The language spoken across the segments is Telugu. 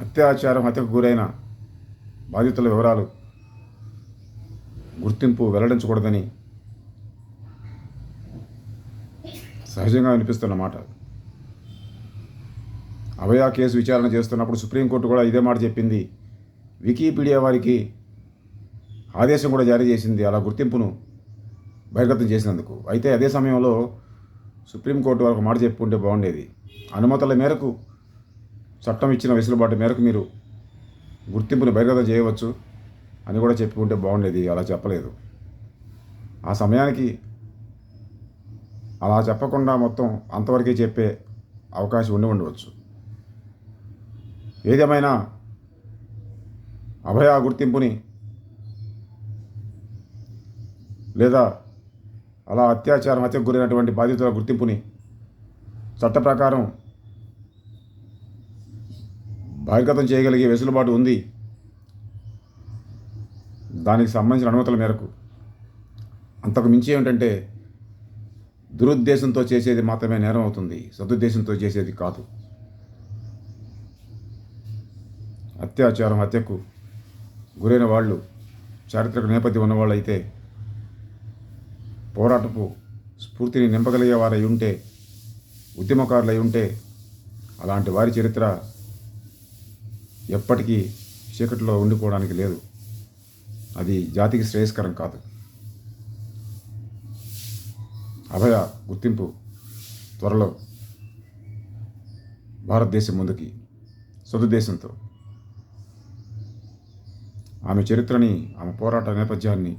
అత్యాచారం హత్యకు గురైన బాధితుల వివరాలు గుర్తింపు వెల్లడించకూడదని సహజంగా వినిపిస్తున్న మాట. అభయ కేసు విచారణ చేస్తున్నప్పుడు సుప్రీంకోర్టు కూడా ఇదే మాట చెప్పింది. వికీపీడియా వారికి ఆదేశం కూడా జారీ చేసింది. అలా గుర్తింపును బహిర్గతం చేసినందుకు. అయితే అదే సమయంలో సుప్రీంకోర్టు వారికి మాట చెప్పుకుంటే బాగుండేది. అనుమతుల మేరకు చట్టం ఇచ్చిన వెసులుబాటు మేరకు మీరు గుర్తింపును బహిర్గతం చేయవచ్చు అని కూడా చెప్పుకుంటే బాగుండేది. అలా చెప్పలేదు. ఆ సమయానికి అలా చెప్పకుండా మొత్తం అంతవరకే చెప్పే అవకాశం ఉండి ఉండవచ్చు. ఏదేమైనా అభయ గుర్తింపుని లేదా అలా అత్యాచారం హత్యకు గురైనటువంటి బాధితుల గుర్తింపుని చట్ట ప్రకారం బహిర్గతం చేయగలిగే వెసులుబాటు ఉంది. దానికి సంబంధించిన అనుమతుల మేరకు. అంతకు మించి ఏమిటంటే దురుద్దేశంతో చేసేది మాత్రమే నేరం అవుతుంది. సదుద్దేశంతో చేసేది కాదు. అత్యాచారం హత్యకు గురైన వాళ్ళు చారిత్రక నేపథ్యం ఉన్నవాళ్ళు అయితే పోరాటపు స్ఫూర్తిని నింపగలిగే వారై ఉంటే ఉద్యమకారులై ఉంటే అలాంటి వారి చరిత్ర ఎప్పటికీ చీకటిలో ఉండిపోవడానికి లేదు. అది జాతికి శ్రేయస్కరం కాదు. అభయ గుర్తింపు త్వరలో భారతదేశం ముందుకి సదుద్దేశంతో ఆమె చరిత్రని ఆమె పోరాట నేపథ్యాన్ని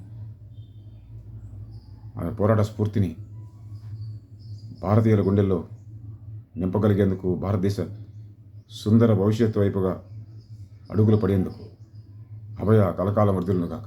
ఆమె పోరాట స్ఫూర్తిని భారతీయుల గుండెల్లో నింపగలిగేందుకు భారతదేశ సుందర భవిష్యత్తు వైపుగా అడుగులు పడేందుకు అభయ కలకాలం వర్ధులను కాక.